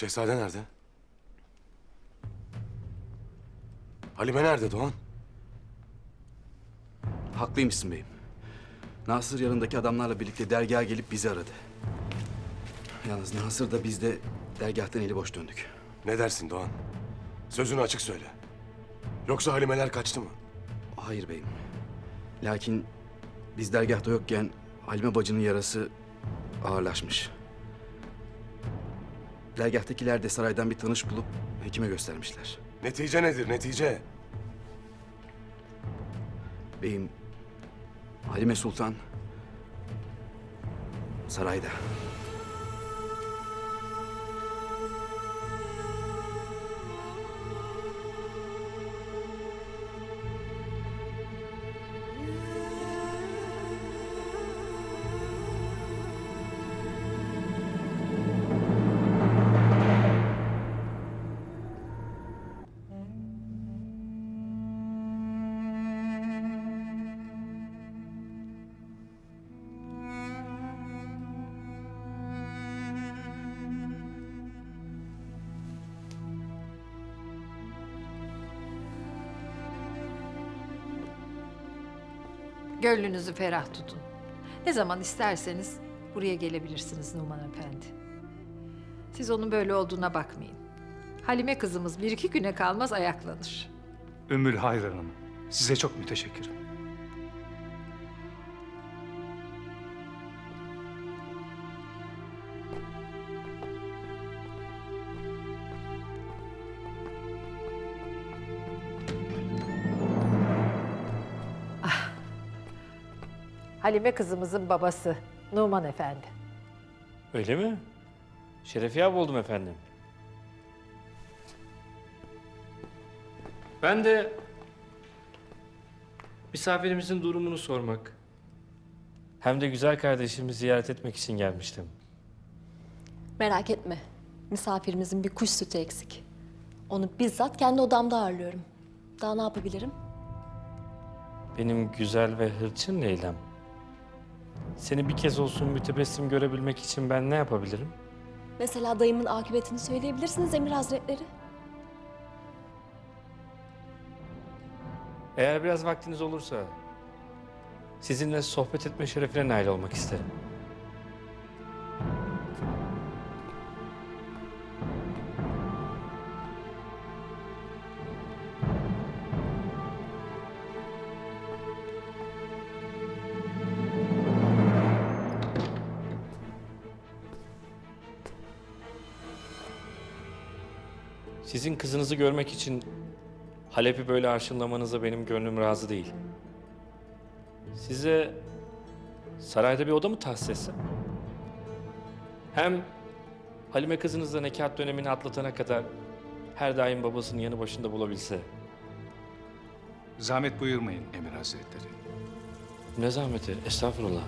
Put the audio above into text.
Şehzade nerede? Halime nerede Doğan? Haklıymışsın beyim. Nasır yanındaki adamlarla birlikte dergaha gelip bizi aradı. Yalnız Nasır da biz de dergahtan eli boş döndük. Ne dersin Doğan? Sözünü açık söyle. Yoksa Halimeler kaçtı mı? Hayır beyim. Lakin biz dergahta yokken Halime bacının yarası ağırlaşmış. Dergahtakiler de saraydan bir tanış bulup hekime göstermişler. Netice nedir netice? Beyim, Halime Sultan sarayda. Gönlünüzü ferah tutun. Ne zaman isterseniz buraya gelebilirsiniz Numan Efendi. Siz onun böyle olduğuna bakmayın. Halime kızımız bir iki güne kalmaz ayaklanır. Ümmül Hayr Hanım, size çok müteşekkirim. Halime kızımızın babası Numan Efendi. Öyle mi? Şerefiye abi oldum efendim. Ben de misafirimizin durumunu sormak. Hem de güzel kardeşimi ziyaret etmek için gelmiştim. Merak etme. Misafirimizin bir kuş sütü eksik. Onu bizzat kendi odamda ağırlıyorum. Daha ne yapabilirim? Benim güzel ve hırçın Leyla'm. Seni bir kez olsun mütebessim görebilmek için ben ne yapabilirim? Mesela dayımın akıbetini söyleyebilirsiniz Emir Hazretleri. Eğer biraz vaktiniz olursa sizinle sohbet etme şerefine nail olmak isterim. Sizin kızınızı görmek için Halep'i böyle arşınlamanıza benim gönlüm razı değil. Size sarayda bir oda mı tahsis etsem? Hem Halime kızınız da nekat dönemini atlatana kadar her daim babasının yanı başında bulabilse. Zahmet buyurmayın Emir Hazretleri. Ne zahmeti, estağfurullah.